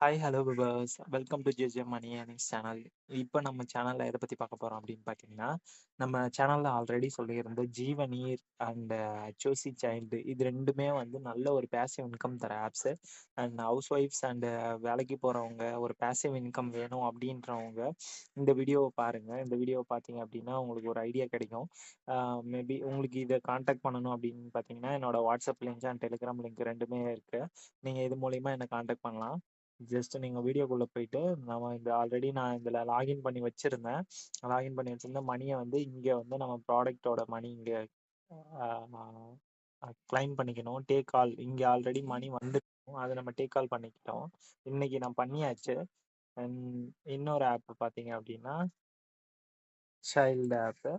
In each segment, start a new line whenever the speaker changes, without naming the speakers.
Hi hello பிபர்ஸ் welcome to JJ Mani earnings channel இப்போ நம்ம சேனலில் எதை பற்றி பார்க்க போகிறோம் அப்படின்னு பார்த்தீங்கன்னா நம்ம சேனலில் ஆல்ரெடி சொல்லியிருந்த ஜீவநீர் அண்ட் சோசி சைல்டு இது ரெண்டுமே வந்து நல்ல ஒரு பேசிவ் இன்கம் தர ஆப்ஸு அண்ட் ஹவுஸ் ஒய்ஃப்ஸ் அண்டு வேலைக்கு போகிறவங்க ஒரு பேசிவ் இன்கம் வேணும் அப்படின்றவங்க இந்த வீடியோவை பாருங்கள் இந்த வீடியோவை பார்த்தீங்க அப்படின்னா உங்களுக்கு ஒரு ஐடியா கிடைக்கும். Uh, மேபி உங்களுக்கு இதை காண்டாக்ட் பண்ணணும் அப்படின்னு பார்த்தீங்கன்னா என்னோட WhatsApp link and Telegram link ரெண்டுமே இருக்குது நீங்கள் இது மூலிமா என்னை காண்டாக்ட் பண்ணலாம். ஜஸ்ட் நீங்கள் வீடியோக்குள்ளே போயிட்டு நம்ம இந்த ஆல்ரெடி நான் இதில் லாகின் பண்ணி வச்சுருந்தேன். லாகின் பண்ணி வச்சிருந்த மணியை வந்து இங்கே வந்து நம்ம ப்ராடக்டோட மணி இங்கே கிளைம் பண்ணிக்கணும். டேக் கால் இங்கே ஆல்ரெடி மணி வந்துருக்கும். அதை நம்ம டேக் கால் பண்ணிக்கிட்டோம். இன்னைக்கு நான் பண்ணியாச்சு. அண்ட் இன்னொரு ஆப் பார்த்தீங்க அப்படின்னா சைல்டு ஆப்பு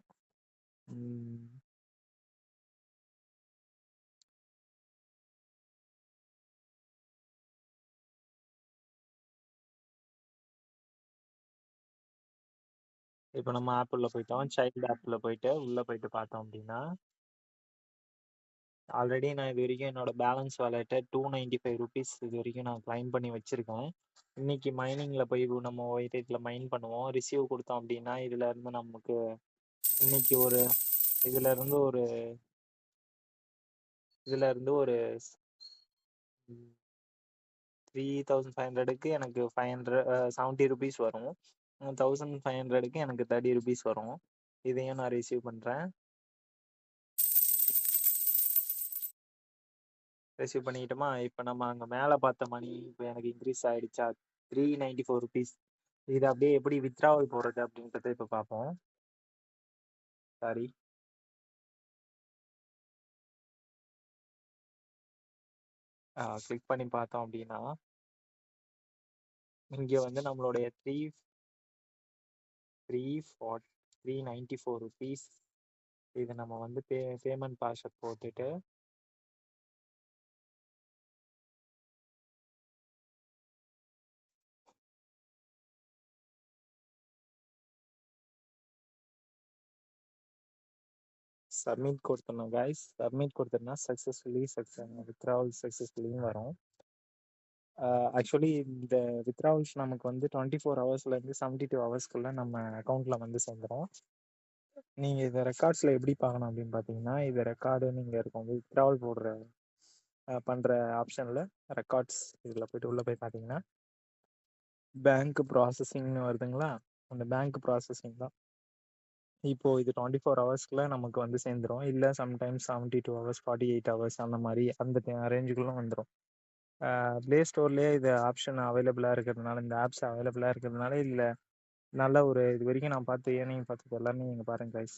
இப்போ நம்ம ஆப் போயிட்டோம். சைல்டு ஆப்பில் போயிட்டு உள்ள போயிட்டு பார்த்தோம் அப்படின்னா ஆல்ரெடி நான் இது வரைக்கும் என்னோட பேலன்ஸ் வாலெட்டை டூ நைன்டி ஃபைவ் ருபீஸ் இது வரைக்கும் நான் கிளைம் பண்ணி வச்சிருக்கேன். இன்னைக்கு மைனிங்ல போய் நம்ம போயிட்டு மைன் பண்ணுவோம். ரிசீவ் கொடுத்தோம் அப்படின்னா இதுல இருந்து நமக்கு இன்னைக்கு ஒரு இதுல இருந்து ஒரு இதுல இருந்து ஒரு த்ரீ தௌசண்ட் ஃபைவ் ஹண்ட்ரடுக்கு எனக்கு ஃபைவ் ஹண்ட்ரட் செவன்ட்டி ருபீஸ் வரும். தௌசண்ட் ஃபைவ் ஹண்ட்ரடுக்கு எனக்கு தேர்ட்டி ருபீஸ் வரும். இதையும் நான் ரிசீவ் பண்ணுறேன் ரிசீவ் பண்ணிக்கிட்டோமா? இப்போ நம்ம அங்கே மேலே பார்த்த மணி இப்போ எனக்கு இன்க்ரீஸ் ஆகிடுச்சா த்ரீ நைன்டி ஃபோர் ருபீஸ் இது அப்படியே எப்படி வித்ராவல் போடுறது அப்படின்றத இப்போ பார்ப்போம். சாரி கிளிக் பண்ணி பார்த்தோம் அப்படின்னா இங்கே வந்து நம்மளுடைய three three forty three ninety four rupees இது நம்ம வந்து பே பேமெண்ட் பாஷை போட்டுட்டு சப்மிட் கொடுத்துடணும் கைஸ் சப்மிட் கொடுத்துருந்தா சக்ஸஸ்ஃபுல்லி சக்ஸஸ் வித்ராவல் சக்ஸஸ்ஃபுல்லியும் வரும். ஆக்சுவலி இந்த வித்ராவல்ஸ் நமக்கு வந்து டுவெண்ட்டி ஃபோர் ஹவர்ஸ்லேருந்து செவன்ட்டி டூ ஹவர்ஸ்க்குள்ளே நம்ம அக்கௌண்ட்டில் வந்து சேர்ந்துடும் நீங்கள் இதை ரெக்கார்ட்ஸில் எப்படி பார்க்கணும் அப்படின்னு பார்த்தீங்கன்னா இது ரெக்கார்டு நீங்கள் இருக்கும் வித்ராவல் போடுற பண்ணுற ஆப்ஷனில் ரெக்கார்ட்ஸ் இதில் போய்ட்டு உள்ளே போய் பார்த்தீங்கன்னா பேங்க் ப்ராசஸிங்னு வருதுங்களா? அந்த பேங்க் ப்ராசஸிங் தான். இப்போது இது டுவெண்ட்டி ஃபோர் ஹவர்ஸ்க்குள்ள நமக்கு வந்து சேர்ந்துடும் இல்லை sometimes seventy two hours forty eight hours அந்த மாதிரி அந்த ரேஞ்சுக்குள்ளே வந்துடும் ப்ளே ஸ்டோர்லேயே இது ஆப்ஷன் அவைலபிளாக இருக்கிறதுனால இந்த ஆப்ஸ் அவைலபிளாக இருக்கிறதுனால இதில் நல்ல ஒரு இது வரைக்கும் நான் பார்த்து ஏனையும் பார்த்தது எல்லாமே நீங்கள் பாருங்க கைஸ்